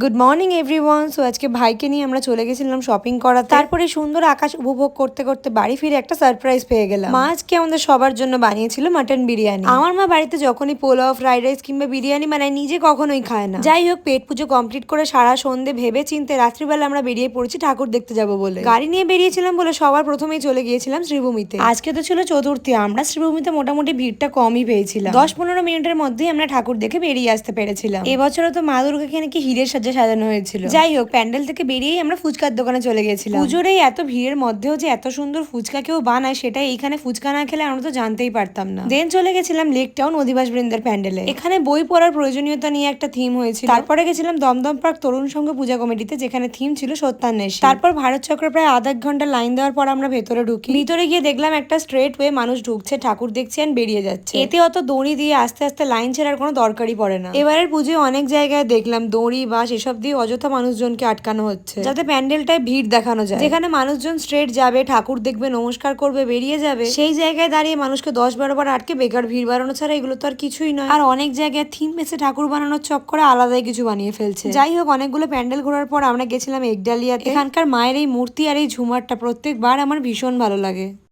Good morning everyone so আজকে ভাইকে নিয়ে আমরা চলে গেছিলাম শপিং করাতে। তারপরে সুন্দর আকাশ উপভোগ করতে করতে বাড়ি ফিরে একটা সারপ্রাইজ পেয়ে গেলাম। মা আজকে আমাদের সবার জন্য বানিয়েছিল মাটন বিরিয়ানি আমার মা বাড়িতে যখনই পোলাও ফ্রাইড রাইস কিংবা বিরিয়ানি বানায় নিজে কখনোই খায় না। যাই হোক পেট পুজো কমপ্লিট করে সারা সন্ধে ভেবে চিনতে রাত্রিবেলা আমরা বেরিয়ে পড়েছি ঠাকুর দেখতে যাব বলে। গাড়ি নিয়ে বেরিয়েছিলাম বলে সবার প্রথমেই চলে গিয়েছিলাম শ্রীভূমিতে। আজকে তো ছিল চতুর্থী আমরা শ্রীভূমিতে মোটামুটি ভিড়টা কমই পেয়েছিলাম। দশ পনেরো মিনিটের মধ্যেই আমরা ঠাকুর দেখে বেরিয়ে আসতে পেরেছিলাম। এবছরও তো মা দুর্গাকে নাকি হিরের সাজে সাজানো হয়েছিল। যাই হোক প্যান্ডেল থেকে বেরিয়েই আমরা ফুচকার দোকানে চলে গেছিলাম। পুজোর এই এত ভিড়ের মধ্যেও যে এত সুন্দর ফুচকা কেউ বানায় সেটা এইখানে ফুচকা না খেলে আমরা তো জানতেই পারতাম না। দেন চলে গেছিলাম লেক টাউন অধিবাস বৃন্দের প্যান্ডেলে। এখানে বই পড়ার প্রয়োজনীয়তা নিয়ে একটা থিম হয়েছিল। তারপরে গেছিলাম দমদম পার্ক তরুণ সংঘ পূজা কমিটিতে যেখানে থিম ছিল সত্যান্বেষী। তারপর ভারত চক্র প্রায় আধা এক ঘণ্টা লাইন দেওয়ার পর আমরা ভেতরে ঢুকি। ভিতরে গিয়ে দেখলাম একটা স্ট্রেট ওয়ে মানুষ ঢুকছে ঠাকুর দেখছে আর বেরিয়ে যাচ্ছে। এতে অত দড়ি দিয়ে আস্তে আস্তে লাইন ছেড়ার কোনো দরকারই পড়ে না। এবারের পুজোয় অনেক জায়গায় দেখলাম দড়ি বাস এসব দিয়ে অযথা মানুষজনকে আটকানো হচ্ছে। যাতে প্যান্ডেলটায় ভিড় দেখানো যায়। যেখানে মানুষজন স্ট্রেট যাবে ঠাকুর দেখবে নমস্কার করবে বেরিয়ে যাবে সেই জায়গায় দাঁড়িয়ে মানুষকে দশ বারো বার আটকে বেকার ভিড় বাড়ানো ছাড়া এগুলো তো আর কিছুই নয়। আর অনেক জায়গায় থিম বেসে ঠাকুর বানানোর চক্করে আলাদাই কিছু বানিয়ে ফেলছে। যাই হোক অনেকগুলো প্যান্ডেল ঘোরার পর আমরা গেছিলাম একডালিয়াতে। এখানকার মায়ের এই মূর্তি আর এই ঝুমারটা প্রত্যেকবার আমার ভীষণ ভালো লাগে।